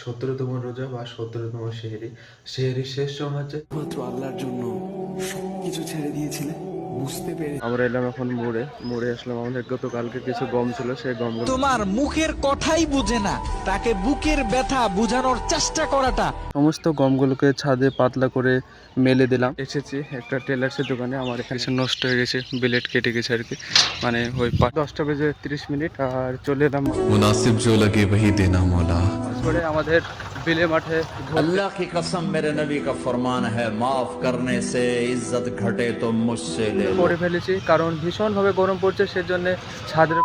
সতেরোতম রোজা বা সতেরোতম সেহেরি। সেহেরির শেষ হচ্ছে মাত্র আল্লাহর জন্য সবকিছু ছেড়ে দিয়েছিলে। বুঝতে পেরে আমরা এলাম এখন মোড়ে। মোড়ে আসলাম। আমাদের গতকালকে কিছু গম ছিল সেই গম তোমার মুখের কথাই বুঝে না। তাকে বুকের ব্যথা বোঝানোর চেষ্টা করাটা। সমস্ত গমগুলোকে ছাদে পাতলা করে মেলে দিলাম। এসেছি একটা টেলার্সের দোকানে। আমার এখানে নষ্ট হয়ে গেছে বিলেট কেটে গেছে আর কি। মানে ওই দশটা বেজে তিরিশ মিনিট আর চলে এলাম। মুনাসিব জো লাগে ওহি দেনা মোলা। আমাদের বেলে মাঠে আল্লাহ কি কসম মেরে নবী কা ফরমান হ্যায় মাফ করনে সে ইজ্জত ঘটে তো মুঝসে লে করে ফেলেছি কারণ ভীষণভাবে গরম পড়ছে সেজন্য ছাদের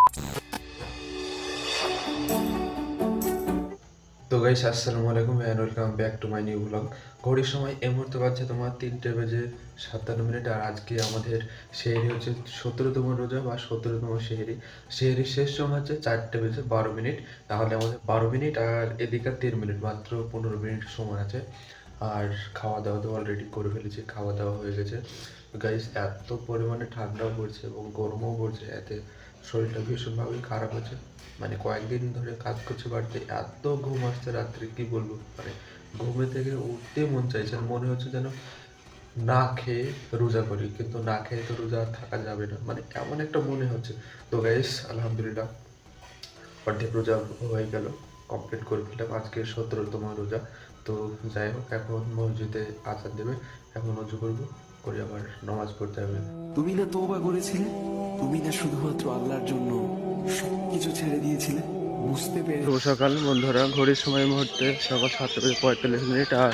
তো গাইস আসসালামু আলাইকুম and welcome back to my new blog ঘড়ির সময় এই মুহূর্তে বাজছে তোমার তিনটে বেজে সাতান্ন মিনিট, আর আজকে আমাদের সেহেরি হচ্ছে সতেরোতম রোজা বা সতেরোতম সেহেরি। সেহেরি শেষ সময় হচ্ছে চারটে বেজে বারো মিনিট, তাহলে আমাদের বারো মিনিট আর এদিকে তিন মিনিট, মাত্র পনেরো মিনিট সময় আছে। আর খাওয়া দাওয়া তো অলরেডি করে ফেলেছি খাওয়া দাওয়া হয়ে গেছে। গাইস এত পরিমাণে ঠান্ডাও পড়ছে এবং গরমও পড়ছে, এতে শরীরটা ভীষণভাবেই খারাপ হচ্ছে মানে কয়েকদিন ধরে কাজ করছে বাড়িতে, এত ঘুম আসছে রাত্রে, কি বলব? মানে ঘুমে থেকে উঠতে মন চাইছে মনে হচ্ছে যেন না খেয়ে রোজা করি, কিন্তু না খেয়ে তো রোজা থাকা যাবে না। মানে এমন একটা মনে হচ্ছে। তো গাইস আলহামদুলিল্লাহ অর্ধেক রোজা হয়ে গেল কমপ্লিট করে ফেললাম। আজকে সতেরো সতেরোতম রোজা। তো যাই হোক, এখন মসজিদে আচার দেবে। এখন অজু করব, করে আবার নামাজ পড়তে হবে। তুমি না তওবা করেছিলে? তুমি না শুধুমাত্র আল্লাহর জন্য সবকিছু ছেড়ে দিয়েছিলে? বুঝতে পেরে সকাল বন্ধুরা। ঘড়ির সময় মুহূর্তে সকাল সাতটা বেজে পঁয়তাল্লিশ মিনিট, আর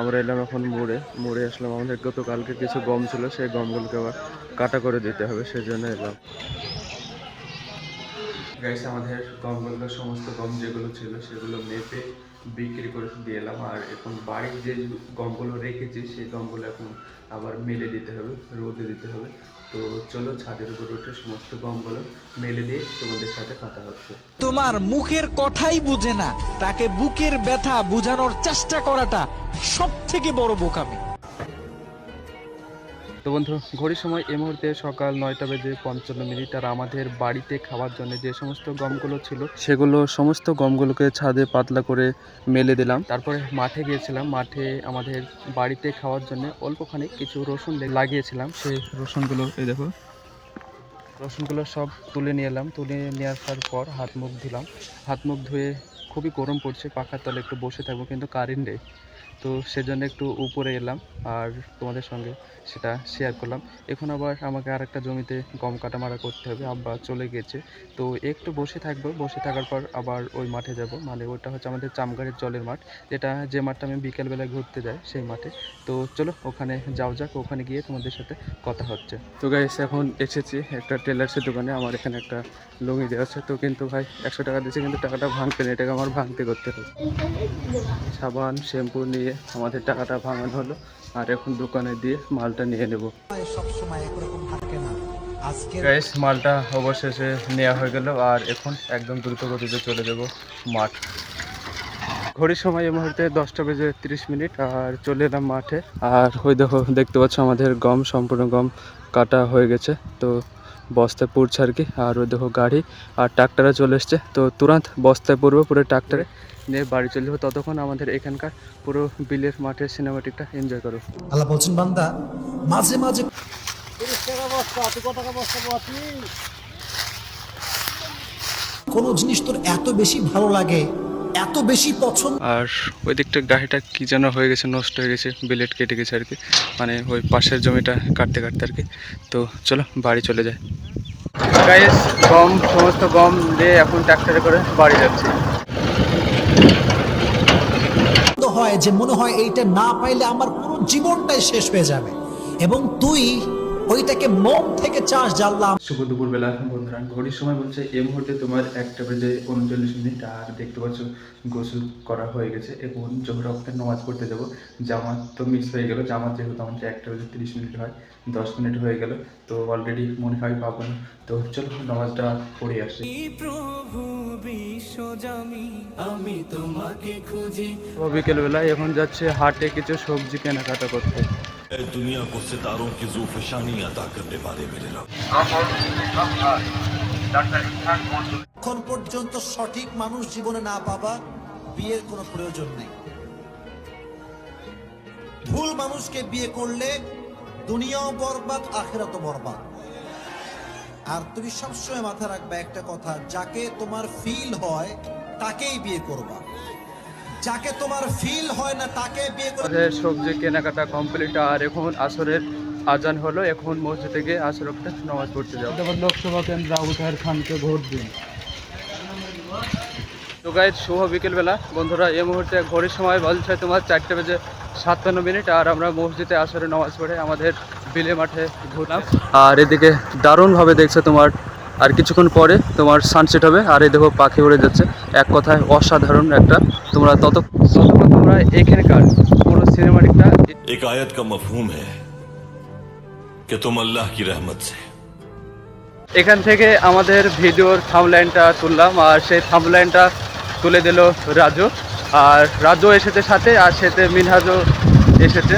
আমরা এলাম এখন মোড়ে। মোড়ে আসলাম আমাদের। গতকালকে কিছু গম ছিল, সেই গমগুলোকে আবার কাটা করে দিতে হবে, সেজন্য এলাম। গাইস আমাদের গমগুলো, সমস্ত গম যেগুলো ছিল, সেগুলো মেপে বিক্রি করে দিয়ে এলাম। আর এখন বাড়ির যে গমগুলো রেখেছি, সেই গমগুলো এখন আবার মেলে দিতে হবে, রোদে দিতে হবে। তো চলো ছাদের উপর উঠে সমস্ত গমগুলো মেলে দিয়ে তোমাদের সাথে কথা হচ্ছে। তোমার মুখের কথাই বুঝে না, তাকে বুকের ব্যথা বুঝানোর চেষ্টা করাটা সব থেকে বড় বোকামি। তো বন্ধু, ঘড়ির সময় এই মুহূর্তে সকাল নয়টা বেজে পঞ্চান্ন মিনিট আর আমাদের বাড়িতে খাওয়ার জন্য যে সমস্ত গমগুলো ছিল, সেগুলো সমস্ত গমগুলোকে ছাদে পাতলা করে মেলে দিলাম। তারপরে মাঠে গিয়েছিলাম। মাঠে আমাদের বাড়িতে খাওয়ার জন্য অল্পখানি কিছু রসুন লাগিয়েছিলাম। সেই রসুনগুলো, এই দেখো, রসুনগুলো সব তুলে নিয়ে এলাম। তুলে নিয়ে আসার পর হাত মুখ ধুলাম। হাত মুখ ধুয়ে খুবই গরম পড়ছে। পাখার তলে একটু বসে থাকব, কিন্তু কারেন্ট নেই। তো সেজন্য একটু উপরে এলাম আর তোমাদের সঙ্গে সেটা শেয়ার করলাম। এখন আবার আমাকে আর একটা জমিতে গম কাটা মারা করতে হবে, আব্বা চলে গেছে। তো একটু বসে থাকব, বসে থাকার পর আবার ওই মাঠে যাব। মানে ওটা হচ্ছে আমাদের চামগাড়ির জলের মাঠ, যেটা যে মাঠটা আমি বিকেলবেলায় ঘুরতে যাই সেই মাঠে। তো চলো ওখানে যাও যাক, ওখানে গিয়ে তোমাদের সাথে কথা হচ্ছে। তো গাইস এখন এসেছি একটা টেলার্সের দোকানে, আমার এখানে একটা লুঙ্গি দেওয়া আছে। তো কিন্তু ভাই, একশো টাকা দিয়েছে, কিন্তু টাকাটা ভাঙতে নেই, এটাকে আমার ভাঙতে করতে হবে। সাবান, শ্যাম্পু নিয়ে আমাদের টাকাটা ভাঙানো হলো। আর এখন দোকানে দিয়ে মালটা নিয়ে নেব। মালটা অবশেষে নেওয়া হয়ে গেল। আর এখন একদম দ্রুত গতিতে চলে যাব মাঠ। ঘড়ির সময় এই মুহূর্তে দশটা বেজে তিরিশ মিনিট। আর চলে এলাম মাঠে। আর ওই দেখো দেখতে পাচ্ছ আমাদের গম সম্পূর্ণ গম কাটা হয়ে গেছে। তো বস্তায় পড়ছে আর কি। আর ওই দেখো গাড়ি আর ট্রাক্টরে চলে এসছে। তো তুরান্ত বস্তায় পড়ব পুরো ট্রাক্টরে। নিয়ে বাড়ি চলে যাব। ততক্ষণ আমাদের এখানকার পুরো বিলের মাঠের সিনেমাটিকটা এনজয় করো। আল্লাহ বলছেন বান্দা মাঝে মাঝে কোন জিনিস তোর এত বেশি ভালো লাগে এত বেশি পছন্দ? আর ওই দিকটা গাড়িটা কি যেন হয়ে গেছে নষ্ট হয়ে গেছে বিলেট কেটে গেছে আর কি। মানে ওই পাশের জমিটা কাটতে কাটতে আর কি। তো চলো বাড়ি চলে যাই। গাইস গম সমস্ত গম দিয়ে এখন ট্রাক্টরে করে বাড়ি যাচ্ছি। হয় যে মনে হয় এইটা না পাইলে আমার পুরো জীবনটাই শেষ হয়ে যাবে। এবং তুই ওইটাকে মন থেকে চাস জানলাম শুভ দুপুরবেলা বন্ধুরা। ঘড়ির সময় বলছে এই মুহূর্তে তোমার একটা বেজে উনচল্লিশ মিনিট আর দেখতে পাচ্ছ গোসল করা হয়ে গেছে। এবং জোহর অক্তের নামাজ পড়তে যাব। জামাত তো মিস হয়ে গেল। জামাত যেহেতু আমাদের একটা বেজে তিরিশ মিনিট হয় দশ মিনিট হয়ে গেল। তো অলরেডি মনে হয় পাবো না তো চলো নামাজটা পড়ে আসি। প্রভু আমি তোমাকে খুঁজি। বিকেলবেলায় এখন যাচ্ছে হাটে কিছু সবজি কেনাকাটা করতে। ए दुनिया को सितारों की जूफशानी अदा करने वाले मेरे रब এখন পর্যন্ত সঠিক মানুষ জীবনে না পাবা বিয়ের কোনো প্রয়োজন নেই ভুল মানুষকে বিয়ে করলে দুনিয়াও বরবাদ আখেরাতও বরবাদ আর তুমি সবসময় মাথা রাখবে একটা কথা যাকে তোমার ফিল হয় তাকেই বিয়ে করবা যাকে তোমার ফিল হয় না তাকে বিয়ে করে আমাদের সবজি কেনাকাটা কমপ্লিট আর এখন আসরের আজান হলো এখন মসজিদে গিয়ে আসর নামাজ পড়তে যাব। তারপর লোকসভা কেন্দ্র আবু তাহের খানকে ভোট দিন। তো গাইজ শুভ বিকেলবেলা। বন্ধুরা এই মুহূর্তে ঘড়ির সময় বলছে তোমার চারটে বেজে সাতান্ন মিনিট আর আমরা মসজিদে আসরে নামাজ পড়ে আমাদের বিলে মাঠে ঘুরলাম। আর এদিকে দারুণভাবে দেখছে তোমার আর কিছুক্ষণ পরে তোমার সানসেট হবে আর এই দেখো পাখি উড়ে যাচ্ছে। এক কথায় অসাধারণ একটা তোমরা তত তোমরা এখানকার পুরো সিনেমাটিকটা এক আয়াত কা মাফহুম হে কে তুম আল্লাহ কি রহমত সে এখান থেকে আমাদের ভিডিওর থামলাইনটা তুললাম আর সেই থামলাইনটা তুলে দিল রাজু। আর রাজু এসেছে সাথে আর সাথে মিনহাজও এসেছে।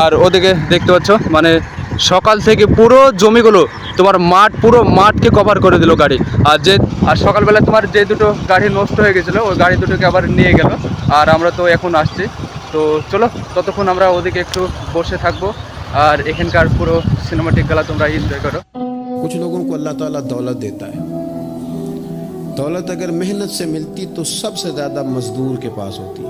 আর ওদিকে দেখতে পাচ্ছ মানে সকাল থেকে পুরো জমিগুলো তোমার মাঠ পুরো মাঠকে কভার করে দিল গাড়ি আর যে আর সকালবেলা তোমার যে দুটো গাড়ি নষ্ট হয়ে গেছিলো ওই গাড়ি দুটোকে আবার নিয়ে গেল আর আমরা তো এখন আসছি তো চলো ততক্ষণ আমরা ওদিকে একটু বসে থাকবো আর এখানকার পুরো সিনেমাটিক গেলা তোমরা এনজয় করো कुछ लोगों को अल्लाह ताला दौलत देता है दौलत अगर मेहनत से मिलती तो सबसे ज़्यादा मजदूर के पास होती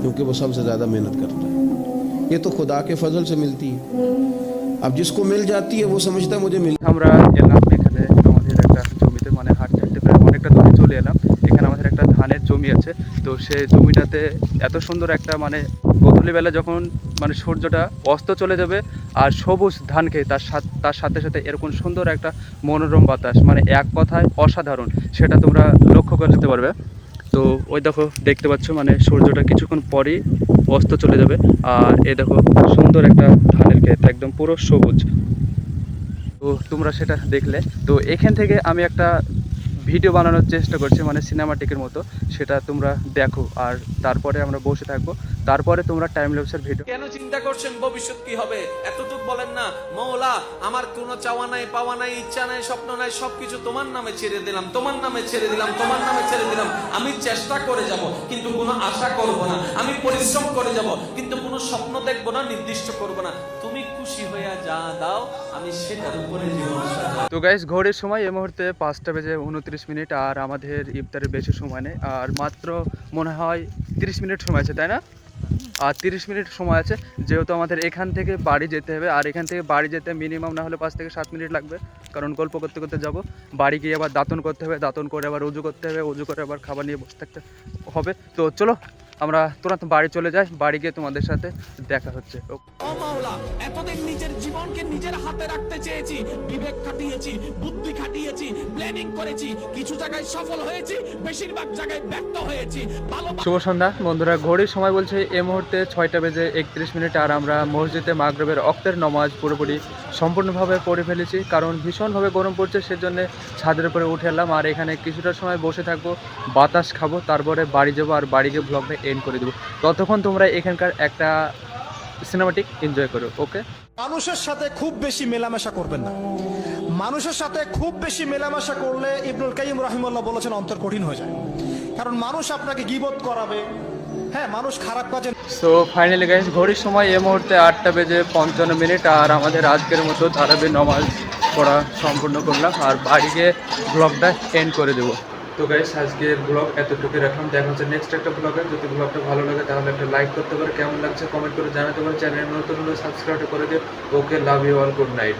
क्योंकि वो सबसे ज़्यादा मेहनत करता है ये तो खुदा के फजल से मिलती है अब जिसको मिल जाती है वो समझता है मुझे मिल আমরা এলাম এখানে আমাদের একটা জমিতে মানে হাঁটতে হাঁটতে প্রায় অনেকটা দূরে চলে এলাম এখানে আমাদের একটা ধানের জমি আছে তো সেই জমিটাতে এত সুন্দর একটা মানে গধূলিবেলা যখন মানে সূর্যটা অস্ত চলে যাবে আর সবুজ ধান খেয়ে তার সাথে তার সাথে সাথে এরকম সুন্দর একটা মনোরম বাতাস মানে এক কথায় অসাধারণ সেটা তোমরা লক্ষ্য করে যেতে পারবে তো ওই দেখো, দেখতে পাচ্ছ মানে সূর্যটা কিছুক্ষণ পরেই অস্ত চলে যাবে। আর এ দেখো, সুন্দর একটা ধানের ক্ষেত, একদম পুরো সবুজ। তো তোমরা সেটা দেখলে। তো এখান থেকে আমি একটা ভিডিও বানানোর চেষ্টা করছি মানে সিনেমাটিকের মতো। সেটা তোমরা দেখো, আর তারপরে আমরা বসে থাকব। তারপরে তোমরা টাইম ল্যাপসের ভিডিও কেন চিন্তা করছেন? ভবিষ্যৎ কি হবে? এতটুক বলেন না। মৌলা আমার কোনো চাওয়া নাই, পাওয়া নাই, ইচ্ছা নাই, স্বপ্ন নাই, সবকিছু তোমার নামে ছেড়ে দিলাম, তোমার নামে ছেড়ে দিলাম, তোমার নামে ছেড়ে দিলাম। আমি চেষ্টা করে যাব, কিন্তু কোনো আশা করব না। আমি পরিশ্রম করে যাব, কিন্তু কোনো স্বপ্ন দেখব না, নির্দিষ্ট করব না। তো গাইস ঘড়ির সময় এই মুহূর্তে পাঁচটা বেজে উনত্রিশ মিনিট আর আমাদের ইফতারের বেশি সময় নেই। আর মাত্র মনে হয় তিরিশ মিনিট সময় আছে, তাই না? আর তিরিশ মিনিট সময় আছে, যেহেতু আমাদের এখান থেকে বাড়ি যেতে হবে। আর এখান থেকে বাড়ি যেতে মিনিমাম না হলে পাঁচ থেকে সাত মিনিট লাগবে। কারণ গল্প করতে করতে যাব। বাড়ি গিয়ে আবার দাঁতন করতে হবে, দাঁতন করে আবার উজু করতে হবে উজু করে আবার খাবার নিয়ে বসে থাকতে হবে। তো চলো আমরা তুরন্ত বাড়ি চলে যাই বাড়ি গিয়ে তোমাদের সাথে দেখা হচ্ছে। এতদিন নিজের জীবনকে নিজের হাতে রাখতে চেয়েছি বিবেক খাটিয়েছি বুদ্ধি খাটিয়েছি প্ল্যানিং করেছি কিছু জায়গায় সফল হয়েছি বেশিরভাগ জায়গায় ব্যর্থ হয়েছি শুভ সন্ধ্যা বন্ধুরা ঘড়ির সময় বলছে এই মুহূর্তে ছয়টা বেজে একত্রিশ মিনিট আর আমরা মসজিদে মাগরবের অক্তের নমাজ পুরোপুরি সম্পূর্ণভাবে পড়ে ফেলেছি কারণ ভীষণভাবে গরম পড়ছে সেজন্য ছাদের উপরে উঠে এলাম আর এখানে কিছুটা সময় বসে থাকব বাতাস খাব তারপরে বাড়ি যাব আর বাড়ি গিয়ে ব্লগটা এন্ড করে দেবো। ততক্ষণ তোমরা এখানকার একটা সিনেমাটিক এনজয় করো ওকে মানুষের সাথে খুব বেশি মেলামেশা করবেন না। মানুষের সাথে খুব বেশি মেলামেশা করলে ইবনুল কাইম রাহিমাল্লাহ বলেছেন অন্তর কঠিন হয়ে যায়। কারণ মানুষ আপনাকে গিবত করাবে। হ্যাঁ মানুষ খারাপ কাজে সো ফাইনালি গাইস ঘড়ির সময় এই মুহূর্তে আটটা বেজে পঞ্চান্ন মিনিট আর আমাদের আজকের মতো তারাবি নমাজ পড়া সম্পূর্ণ করলাম। আর বাড়ি গিয়ে ব্লগটা এন্ড করে দেবো। তো গাইস আজকের ব্লগ এতটুকু রাখলাম। দেখা হচ্ছে নেক্সট একটা ব্লগে যদি ব্লগটা ভালো লাগে, তাহলে একটা লাইক করতে পারে। কেমন লাগছে কমেন্ট করে জানাতে পারো। চ্যানেল নতুন হলে সাবস্ক্রাইব করে দিও। Okay love you all good night